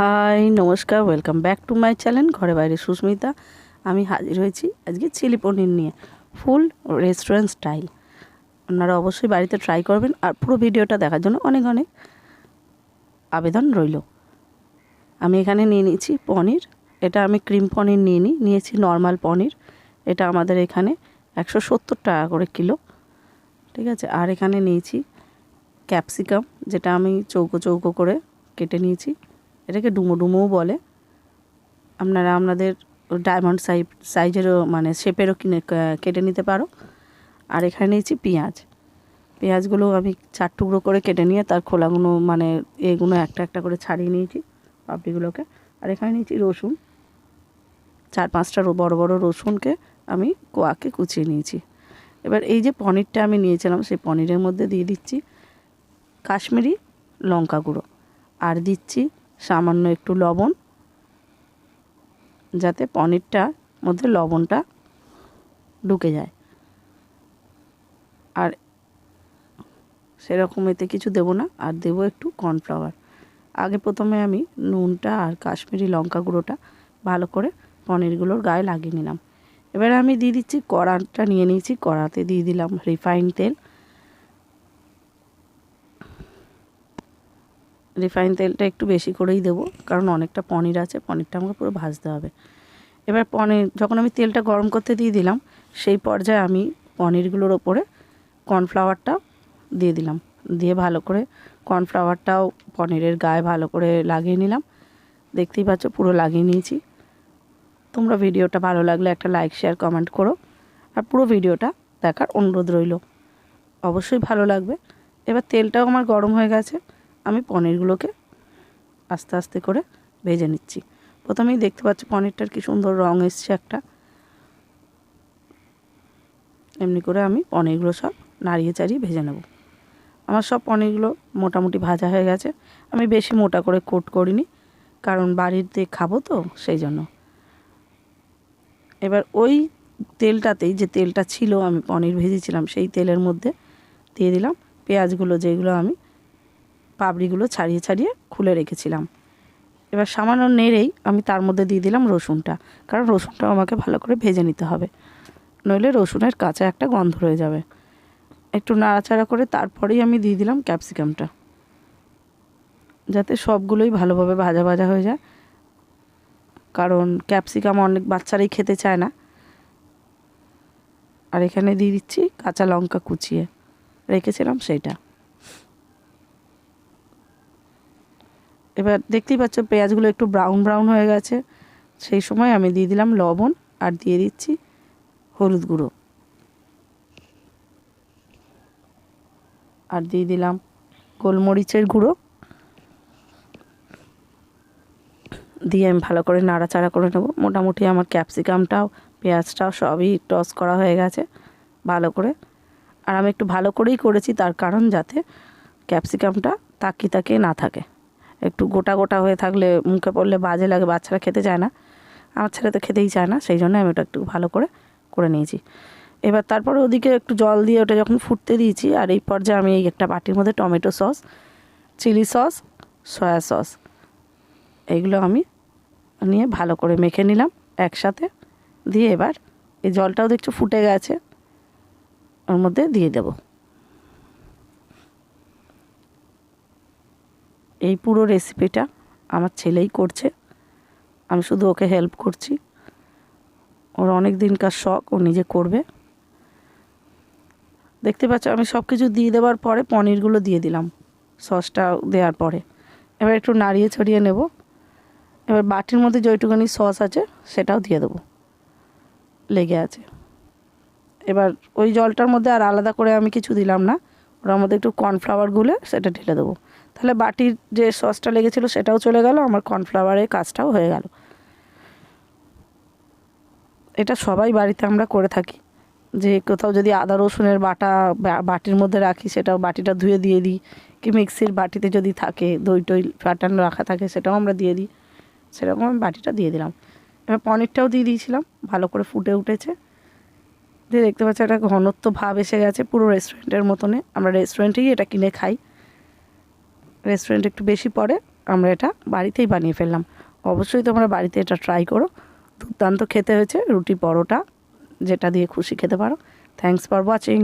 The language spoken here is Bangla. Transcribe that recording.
হাই, নমস্কার welcome back to my channel ঘরে বাইরে সুস্মিতা। আমি হাজির হয়েছি আজকে চিলি পনির নিয়ে ফুল রেস্টুরেন্ট স্টাইল আপনারা অবশ্যই বাড়িতে ট্রাই করবেন আর পুরো ভিডিওটা দেখার জন্য অনেক অনেক আবেদন রইল। আমি এখানে নিয়ে নিয়েছি পনির, এটা আমি ক্রিম পনির নিয়ে নিই নিয়েছি নর্মাল পনির। এটা আমাদের এখানে একশো সত্তর টাকা করে কিলো। ঠিক আছে, আর এখানে নিয়েছি ক্যাপসিকাম যেটা আমি চৌকো চৌকো করে কেটে নিয়েছি। এটাকে ডুমো ডুমোও বলে। আপনারা আপনাদের ডায়মন্ড সাইজ সাইজেরও মানে শেপেরও কিনে কেটে নিতে পারো। আর এখানে নিয়েছি পেঁয়াজ। পেঁয়াজগুলো আমি চার টুকরো করে কেটে নিয়ে তার খোলাগুলো মানে এগুলো একটা একটা করে ছাড়িয়ে নিয়েছি পাপড়িগুলোকে। আর এখানে নিয়েছি রসুন। চার পাঁচটা বড় বড় রসুনকে আমি কোয়াকে কুচিয়ে নিয়েছি। এবার এই যে পনিরটা আমি নিয়েছিলাম সেই পনিরের মধ্যে দিয়ে দিচ্ছি কাশ্মীরি লঙ্কা গুঁড়ো। আর দিচ্ছি সামান্য একটু লবণ, যাতে পনিরটার মধ্যে লবণটা ঢুকে যায়। আর সেরকম এতে কিছু দেবো না, আর দেবো একটু কর্নফ্লাওয়ার। আগে প্রথমে আমি নুনটা আর কাশ্মীরি লঙ্কা গুঁড়োটা ভালো করে পনিরগুলোর গায়ে লাগিয়ে নিলাম। এবারে আমি দিয়ে দিচ্ছি কড়াটা, নিয়ে নিয়েছি কড়াতে দিয়ে দিলাম রিফাইন তেল। রিফাইন তেলটা একটু বেশি করেই দেবো, কারণ অনেকটা পনির আছে, পনিরটা আমাকে পুরো ভাজতে হবে। এবার পনির, যখন আমি তেলটা গরম করতে দিয়ে দিলাম, সেই পর্যায়ে আমি পনিরগুলোর ওপরে কর্নফ্লাওয়ারটা দিয়ে দিলাম। দিয়ে ভালো করে কর্নফ্লাওয়ারটাও পনিরের গায়ে ভালো করে লাগিয়ে নিলাম। দেখতেই পাচ্ছ পুরো লাগিয়ে নিয়েছি। তোমরা ভিডিওটা ভালো লাগলে একটা লাইক, শেয়ার, কমেন্ট করো। আর পুরো ভিডিওটা দেখার অনুরোধ রইল। অবশ্যই ভালো লাগবে। এবার তেলটাও আমার গরম হয়ে গেছে। আমি পনিরগুলোকে আস্তে আস্তে করে ভেজে নিচ্ছি। প্রথমেই দেখতে পাচ্ছি পনিরটার কি সুন্দর রঙ এসছে একটা। এমনি করে আমি পনিরগুলো সব নাড়িয়ে চাড়িয়ে ভেজে নেব। আমার সব পনিরগুলো মোটামুটি ভাজা হয়ে গেছে। আমি বেশি মোটা করে কোট করিনি, কারণ বাড়িতে খাব তো সেই জন্য। এবার ওই তেলটাতেই যে তেলটা ছিল, আমি পনির ভেজেছিলাম, সেই তেলের মধ্যে দিয়ে দিলাম। পেঁয়াজগুলো যেগুলো আমি পাপড়িগুলো ছাড়িয়ে ছাড়িয়ে খুলে রেখেছিলাম। এবার সামান্য নেড়েই আমি তার মধ্যে দিয়ে দিলাম রসুনটা, কারণ রসুনটা আমাকে ভালো করে ভেজে নিতে হবে। নইলে রসুনের কাঁচা একটা গন্ধ রয়ে যাবে। একটু নাড়াচাড়া করে তারপরেই আমি দিয়ে দিলাম ক্যাপসিকামটা। যাতে সবগুলোই ভালোভাবে ভাজা ভাজা হয়ে যায়। কারণ ক্যাপসিকাম অনেক বাচ্চারাই খেতে চায় না। আর এখানে দিয়ে দিচ্ছি কাঁচা লঙ্কা কুচিয়ে। রেখেছিলাম সেইটা। এবার দেখতেই পাচ্ছ পেঁয়াজগুলো একটু ব্রাউন ব্রাউন হয়ে গেছে। সেই সময় আমি দিয়ে দিলাম লবণ আর দিয়ে দিচ্ছি হলুদ গুঁড়ো। আর দিয়ে দিলাম গোলমরিচের গুঁড়ো। দিয়ে আমি ভালো করে নাড়াচাড়া করে নেব। মোটামুটি আমার ক্যাপসিকামটাও, পেঁয়াজটাও সবই টস করা হয়ে গেছে ভালো করে। আর আমি একটু ভালো করেই করেছি তার কারণ যাতে ক্যাপসিকামটা তাকিয়ে তাকিয়ে না থাকে। একটু গোটা গোটা হয়ে থাকলে মুখে পড়লে বাজে লাগে, বাচ্চারা খেতে চায় না। আমার ছেলে তো খেতেই চায় না, সেই জন্য আমি ওটা একটু ভালো করে করে নিয়েছি। এবার তারপরে ওদিকে একটু জল দিয়ে ওটা যখন ফুটতে দিয়েছি, আর এই পর্যায়ে আমি এই একটা বাটির মধ্যে tomato sauce, chilli sauce, soya sauce এইগুলো আমি নিয়ে ভালো করে মেখে নিলাম একসাথে। দিয়ে এবার এই জলটাও দেখছ ফুটে গেছে, ওর মধ্যে দিয়ে দেব। এই পুরো রেসিপিটা আমার ছেলেই করছে। আমি শুধু ওকে হেল্প করছি। ওর অনেক দিনকার শখ, ও নিজে করবে। দেখতে পাচ্ছ, আমি সব কিছু দিয়ে দেওয়ার পরে পনিরগুলো দিয়ে দিলাম। সসটা দেওয়ার পরে। এবার একটু নাড়িয়ে ছড়িয়ে নেব। এবার বাটির মধ্যে যেটুকুনি সস আছে, সেটাও দিয়ে দেবো। লেগে আছে। এবার ওই জলটার মধ্যে আর আলাদা করে আমি কিছু দিলাম না। ওর মধ্যে একটু কর্নফ্লাওয়ার গুলে সেটা ঢেলে দেবো। তাহলে বাটির যে সসটা লেগেছিলো সেটাও চলে গেল, আমার কর্নফ্লাওয়ারের কাজটাও হয়ে গেল। এটা সবাই বাড়িতে আমরা করে থাকি। যে কোথাও যদি আদা রসুনের বাটা বাটির মধ্যে রাখি, সেটাও বাটিটা ধুয়ে দিয়ে দিই, কি মিক্সির বাটিতে যদি থাকে, দই টই ফাটানো রাখা থাকে, সেটাও আমরা দিয়ে দিই। সেরকম আমি বাটিটা দিয়ে দিলাম। এবার পনিরটাও দিয়ে দিয়েছিলাম, ভালো করে ফুটে উঠেছে। দিয়ে দেখতে পাচ্ছি একটা ঘনত্ব ভাব এসে গেছে পুরো রেস্টুরেন্টের মতনে। আমরা রেস্টুরেন্টেই এটা কিনে খাই। রেস্টুরেন্ট একটু বেশি পড়ে, আমরা এটা বাড়িতেই বানিয়ে ফেললাম। অবশ্যই তোমরা বাড়িতে এটা ট্রাই করো। দুর্দান্ত খেতে হয়েছে রুটি পরোটা, যেটা দিয়ে খুশি খেতে পারো। Thanks for watching